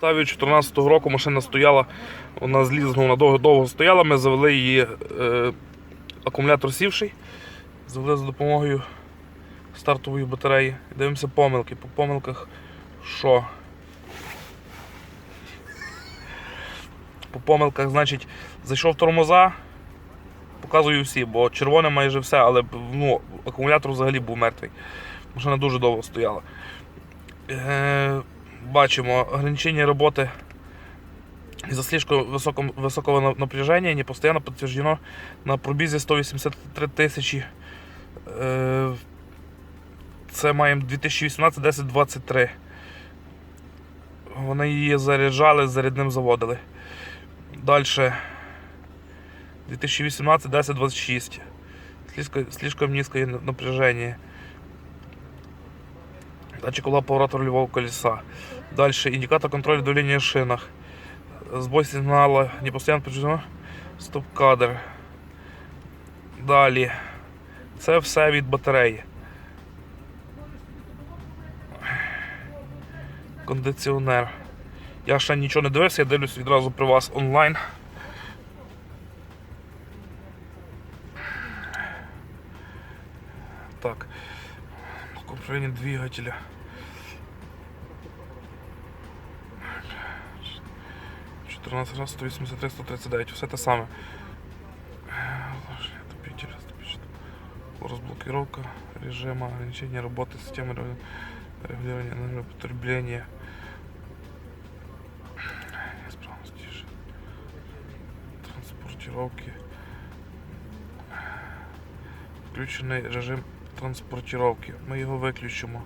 Та від 2014 року машина стояла, вона злізла, вона довго-довго стояла, ми завели її е, акумулятор сівший, завели за допомогою стартової батареї. Дивимося помилки. По помилках що? По помилках, значить, зайшов тормоза, показую всі, бо червоне майже все, але ну, акумулятор взагалі був мертвий. Машина дуже довго стояла. Е, бачимо ограничение работы из-за слишком высоком, высокого на- напряжения не постоянно подтверждено на пробізі 183 тисячі. Е, Це маємо 2018 1023. Вони її заряджали, зарядним заводили. Далі. 2018 1026. Слишком, слишком низкое напряжение. Датчик угла поворота рулевого колеса. Дальше индикатор контроля давления в шинах. Сбой сигнала не постоянно подтверждено. Стоп-кадр. Далі. Це все від батареї. Кондиціонер. Я ще нічого не дивився, я дивлюсь відразу при вас онлайн. Так. Управление двигателя. Чотирнадцять раз 183, 139, все те саме. Разблокировка режима, ограничение работы системы регу- регулирования энергопотребления. Исправность тише. Транспортировки. Включений режим транспортировки. Ми його виключимо.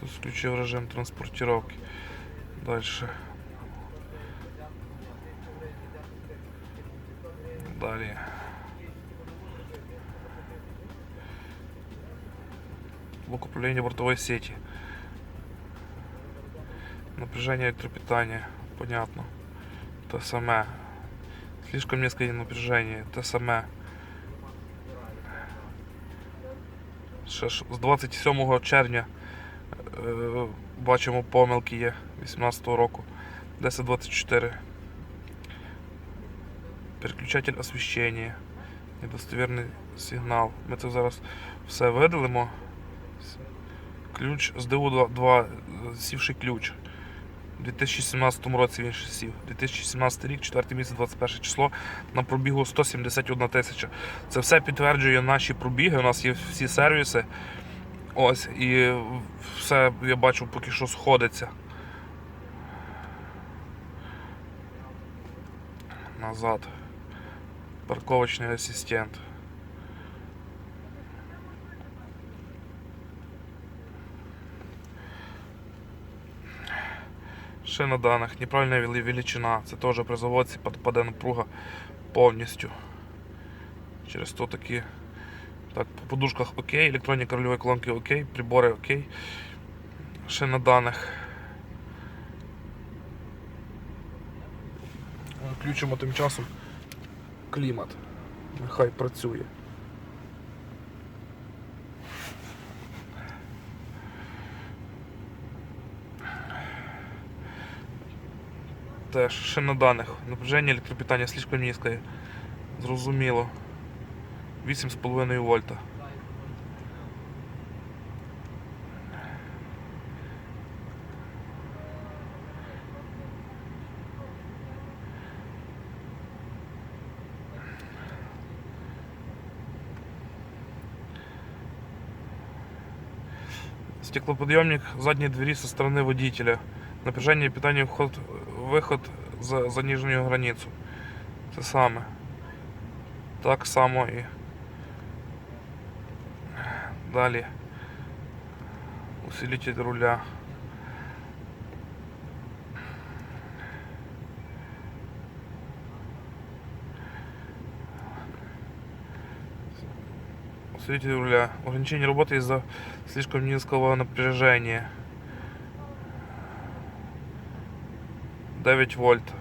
Тут включив режим транспортировки. Дальше. Далі. Блок управления бортовой сети. Напряжение электропитания. Понятно. То саме. Слишком низкое напряжение. То Ще з 27 червня е, бачимо помилки є 18 року. 1024. Переключатель освіщення. Недостовірний сигнал. Ми це зараз все видалимо. Ключ з ДУ 2 сівший ключ. У 2017 році він ще сів. 2017 рік, 4 місяць, 21 число, на пробігу 171 тисяча. Це все підтверджує наші пробіги. У нас є всі сервіси. Ось, і все я бачу поки що сходиться. Назад. Парковочний асистент. Шина даних, неправильна величина. Це теж при заводці паде напруга повністю. Через то такі. Так, по подушках окей, електроніка рульової колонки окей, прибори окей. Шина даних. Включимо тим часом клімат. Нехай працює. Теж шина даних. Напряження електропитання слишком низьке. Зрозуміло. 8,5 вольта. Стеклоподъемник задней двери со стороны водителя. Напряжение питания вход, выход за заниженную границу. Це саме. Так само і далі. Усилитель руля. Усилитель руля. Ограничение работы из-за слишком низкого напряжения. 9 вольт.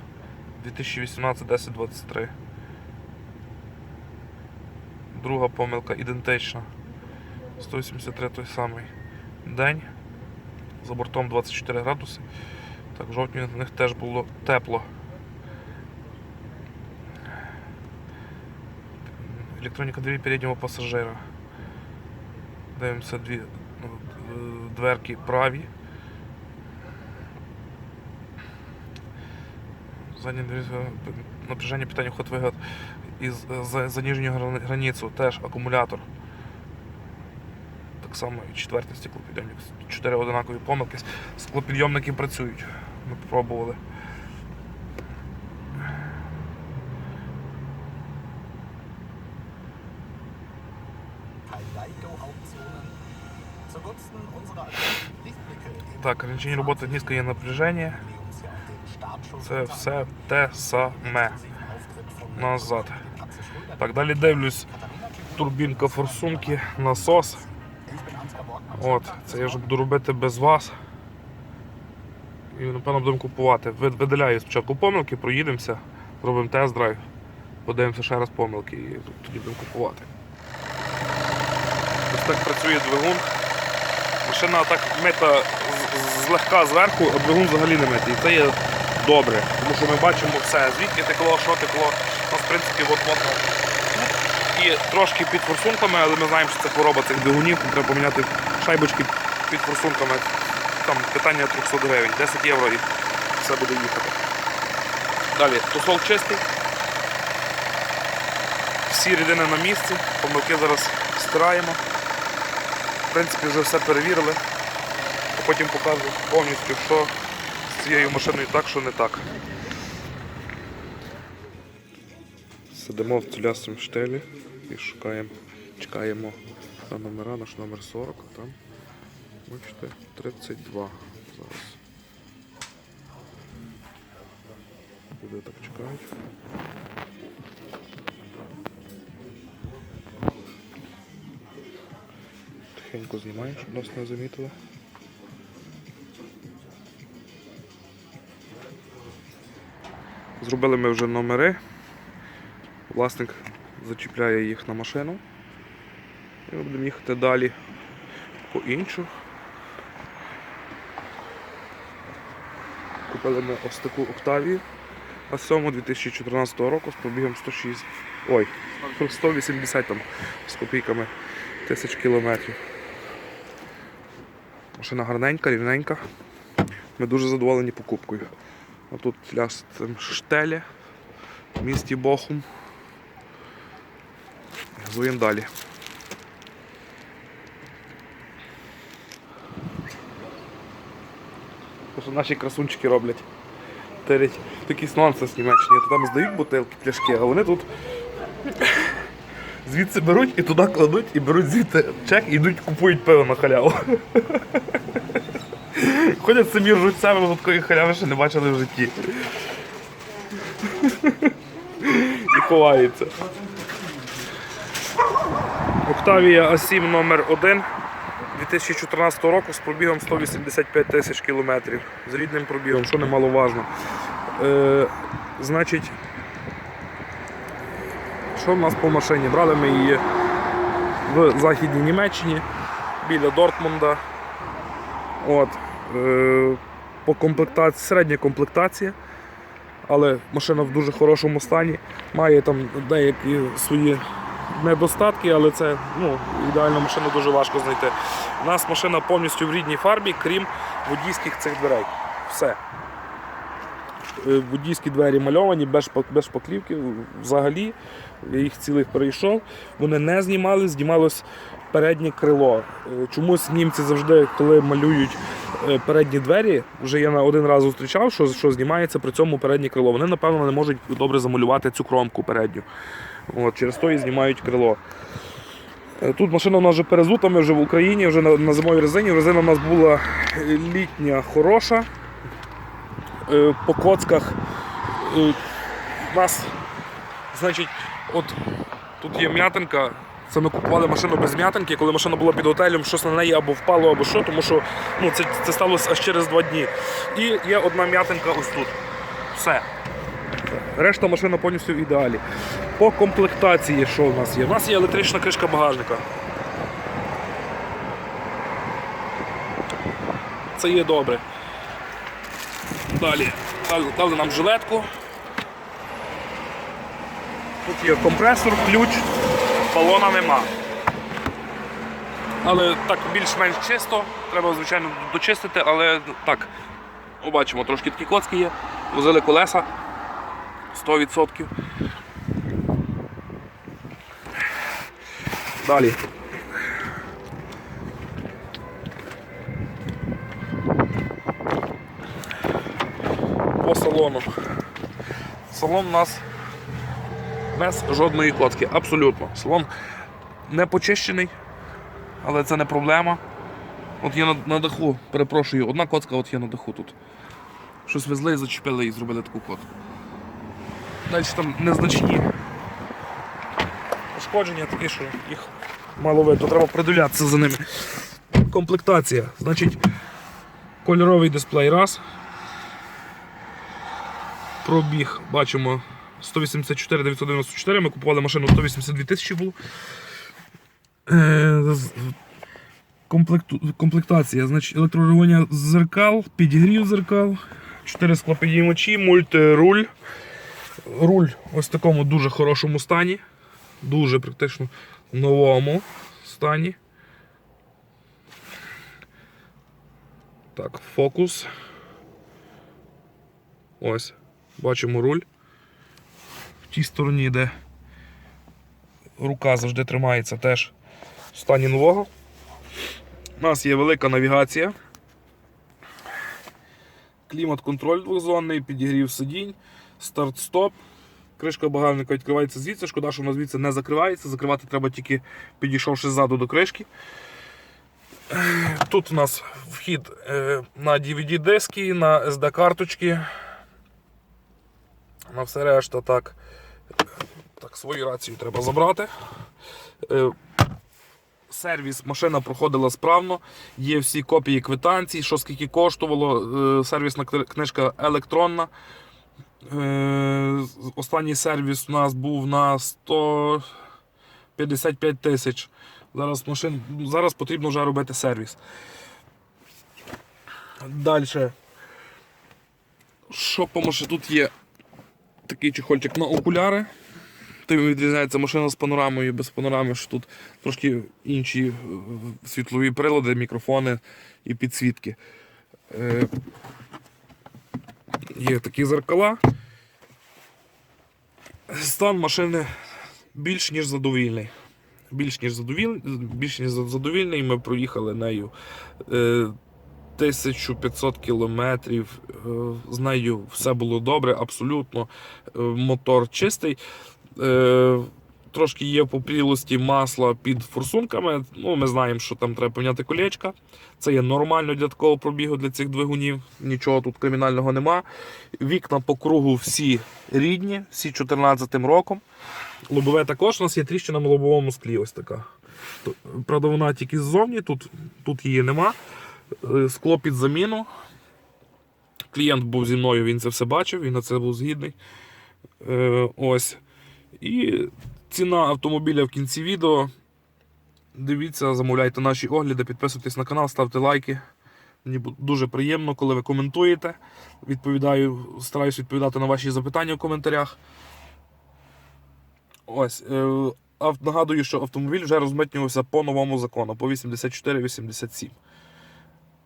2018 1023. Друга помилка ідентична. 183 той самий день. За бортом 24 градуси. Так, в жовтні в них теж було тепло. Електроніка двері переднього пасажира. Дивимося дві ну, е, дверки праві. Задня двері, е, напряження питання ход вигад із е, за, за нижню границю теж акумулятор. Так само і четвертий стеклопідйомник. Чотири одинакові помилки. Склопідйомники працюють. Ми пробували. Так, ограничення роботи низької напряження. Це все те саме. Назад. Так, далі дивлюсь. Турбінка форсунки, насос. От, це я вже буду робити без вас. І напевно будемо купувати. Видаляю спочатку помилки, проїдемося, зробимо тест-драйв, подивимося ще раз помилки і тоді будемо купувати. Ось так працює двигун. Машина так мита злегка зверху, а двигун взагалі не митий. Це є добре, тому що ми бачимо все, звідки текло, що текло. У нас, в принципі, от можна і трошки під форсунками, але ми знаємо, що це хвороба цих двигунів, треба поміняти шайбочки під форсунками. Там питання 300 гривень, 10 євро і все буде їхати. Далі, тусол чистий. Всі рідини на місці, помилки зараз стираємо. В принципі, вже все перевірили. А потім покажу повністю, що з цією машиною так, що не так. Сидимо в цулястому штелі і шукаємо, чекаємо на номера, наш номер 40, а там бачите, 32 зараз. Люди так чекають. Тихенько знімаємо, щоб нас не замітили. Зробили ми вже номери. Власник зачіпляє їх на машину. І ми будемо їхати далі по іншу. Купили ми ось таку Октавію а 7 2014 року з пробігом 106. Ой, 180 там з копійками тисяч кілометрів. Машина гарненька, рівненька. Ми дуже задоволені покупкою. А тут ляс штелі в місті Бохум. Газуємо далі. Що наші красунчики роблять. Терять якийсь нонсенс німеччині. То там здають бутилки, пляшки, а вони тут звідси беруть і туди кладуть, і беруть звідти чек і йдуть купують пиво на халяву. Ходять самі ржуть себе, але такої халяви ще не бачили в житті. І ховаються. Октавія А7 номер 1 2014 року з пробігом 185 тисяч кілометрів. З рідним пробігом, що немаловажно. Е, значить, що в нас по машині? Брали ми її в Західній Німеччині біля Дортмунда. От, по комплектації, середня комплектація, але машина в дуже хорошому стані. Має там деякі свої недостатки, але це ну, ідеальну машину дуже важко знайти. У нас машина повністю в рідній фарбі, крім водійських цих дверей. Все. Е, Водійські двері мальовані, без, без шпаклівки. Взагалі, я їх цілих перейшов. Вони не знімали, знімалось переднє крило. Е, Чомусь німці завжди, коли малюють е, передні двері, вже я на один раз зустрічав, що, що знімається при цьому переднє крило. Вони, напевно, не можуть добре замалювати цю кромку передню. От, через то і знімають крило. Е, Тут машина у нас вже перезута, ми вже в Україні, вже на, на зимовій резині. Резина у нас була літня хороша. По коцках у нас, значить, от тут є м'ятинка. Це ми купували машину без м'ятинки, коли машина була під готелем, щось на неї або впало, або що, тому що ну, це, це сталося аж через два дні. І є одна м'ятинка ось тут. Все. Решта машина повністю в ідеалі. По комплектації, що у нас є? У нас є електрична кришка багажника. це є добре. Далі дали нам жилетку. Тут є компресор, ключ, балона нема. Але так більш-менш чисто, треба, звичайно, дочистити, але так, побачимо, трошки такі коцки є, возили колеса 100%. Далі. По салону. Салон у нас без жодної котки, абсолютно. Салон не почищений, але це не проблема. От є на, на даху, перепрошую, одна коцка от є на даху тут. Щось везли, зачепили і зробили таку котку. Далі там незначні пошкодження такі, що їх мало видно, треба придивлятися за ними. Комплектація. Значить, кольоровий дисплей раз. Пробіг, бачимо, 184 994. Ми купували машину 182 тисячі було. Е, комплекту, комплектація, значить, електрорегулювання зеркал, підігрів зеркал, 4 склопідіймачі, мультируль. Руль ось в такому дуже хорошому стані. Дуже практично новому стані. Так, фокус. Ось. Бачимо руль. В тій стороні, де рука завжди тримається, теж в стані нового. У нас є велика навігація. Клімат-контроль двохзонний, підігрів сидінь, старт-стоп. Кришка багажника відкривається звідси. Шкода, що вона звідси не закривається. Закривати треба тільки підійшовши ззаду до кришки. Тут у нас вхід е, на DVD-диски, на SD-карточки. На все решта так. Так, свою рацію треба забрати. Е, Сервіс машина проходила справно. Є всі копії квитанцій, що скільки коштувало. Е, Сервісна книжка електронна. Е, Останній сервіс у нас був на 155 тисяч. Зараз машин, зараз потрібно вже робити сервіс. Далі. Що по машині? Тут є такий чехольчик на окуляри. Тим відрізняється машина з панорамою, без панорами, що тут трошки інші е, світлові прилади, мікрофони і підсвітки. Е, Є такі зеркала. Стан машини більш ніж задовільний. Більш ніж задовільний, більш ніж задовільний. Ми проїхали нею е, 1500 кілометрів. Е, з нею все було добре, абсолютно. Е, мотор чистий. Е, Трошки є попрілості масла під форсунками. Ну, Ми знаємо, що там треба поміняти колечка. Це є нормально для такого пробігу для цих двигунів. Нічого тут кримінального нема. Вікна по кругу всі рідні, всі 14 роком. Лобове також у нас є тріщина на лобовому склі. Ось така. Правда, вона тільки ззовні, тут, тут її нема. Е, Скло під заміну. Клієнт був зі мною, він це все бачив, він на це був згідний. Е, ось. І ціна автомобіля в кінці відео. Дивіться, замовляйте наші огляди, підписуйтесь на канал, ставте лайки. Мені дуже приємно, коли ви коментуєте. Відповідаю, стараюсь відповідати на ваші запитання в коментарях. Ось. Е, нагадую, що автомобіль вже розмитнювався по новому закону, по 84-87.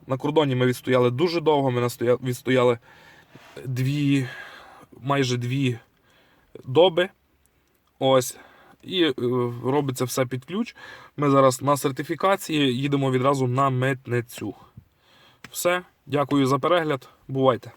На кордоні ми відстояли дуже довго, ми відстояли дві, майже дві доби. Ось. І е, робиться все під ключ. Ми зараз на сертифікації їдемо відразу на митницю. Все. Дякую за перегляд. Бувайте!